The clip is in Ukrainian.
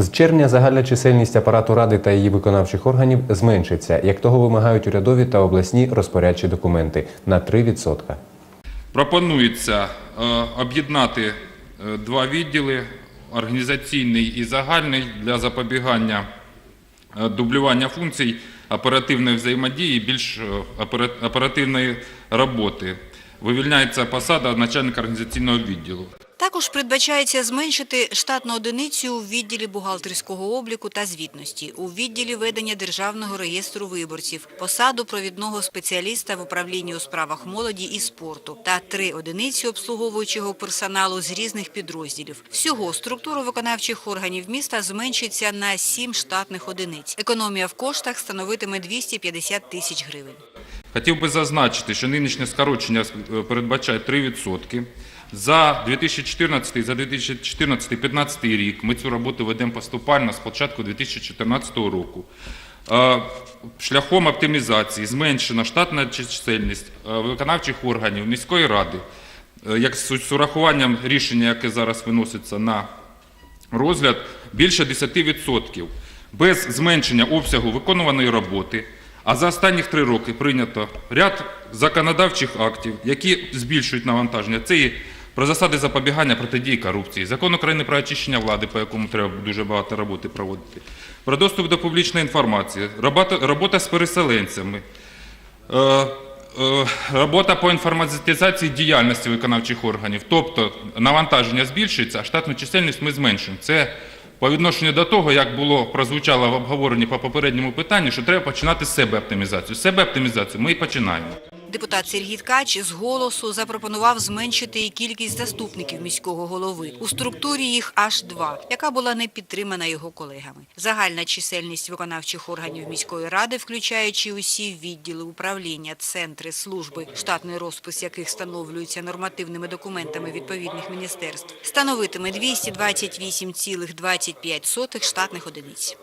З червня загальна чисельність апарату ради та її виконавчих органів зменшиться, як того вимагають урядові та обласні розпорядчі документи на 3%. Пропонується е, об'єднати е, два відділи організаційний і загальний для запобігання е, дублювання функцій оперативної взаємодії, більш оперативної роботи. Вивільняється посада начальника організаційного відділу. Також передбачається зменшити штатну одиницю у відділі бухгалтерського обліку та звітності, у відділі ведення Державного реєстру виборців, посаду провідного спеціаліста в управлінні у справах молоді і спорту та три одиниці обслуговуючого персоналу з різних підрозділів. Всього структура виконавчих органів міста зменшиться на сім штатних одиниць. Економія в коштах становитиме 250 тисяч гривень. Хотів би зазначити, що нинішнє скорочення е, передбачає 3%. За 2014 за 2014-2015 рік ми цю роботу ведемо поступально з початку 2014 року. Е, Шляхом оптимізації зменшена штатна чисельність е, виконавчих органів міської ради, е, як з урахуванням рішення, яке зараз виноситься на розгляд більше 10%, без зменшення обсягу виконуваної роботи. А за останніх три роки прийнято ряд законодавчих актів, які збільшують навантаження. Це і про засади запобігання протидії корупції, закон України про очищення влади, по якому треба дуже багато роботи проводити, про доступ до публічної інформації, робота, з переселенцями, Е, е, Робота по інформатизації діяльності виконавчих органів, тобто навантаження збільшується, а штатну чисельність ми зменшуємо. Це по відношенню до того, як було прозвучало в обговоренні по попередньому питанню, що треба починати з себе оптимізацію. Себе оптимізацію ми і починаємо. Депутат Сергій Ткач з голосу запропонував зменшити і кількість заступників міського голови. У структурі їх аж два, яка була не підтримана його колегами. Загальна чисельність виконавчих органів міської ради, включаючи усі відділи управління, центри, служби, штатний розпис яких встановлюється нормативними документами відповідних міністерств, становитиме 228,25 штатних одиниць.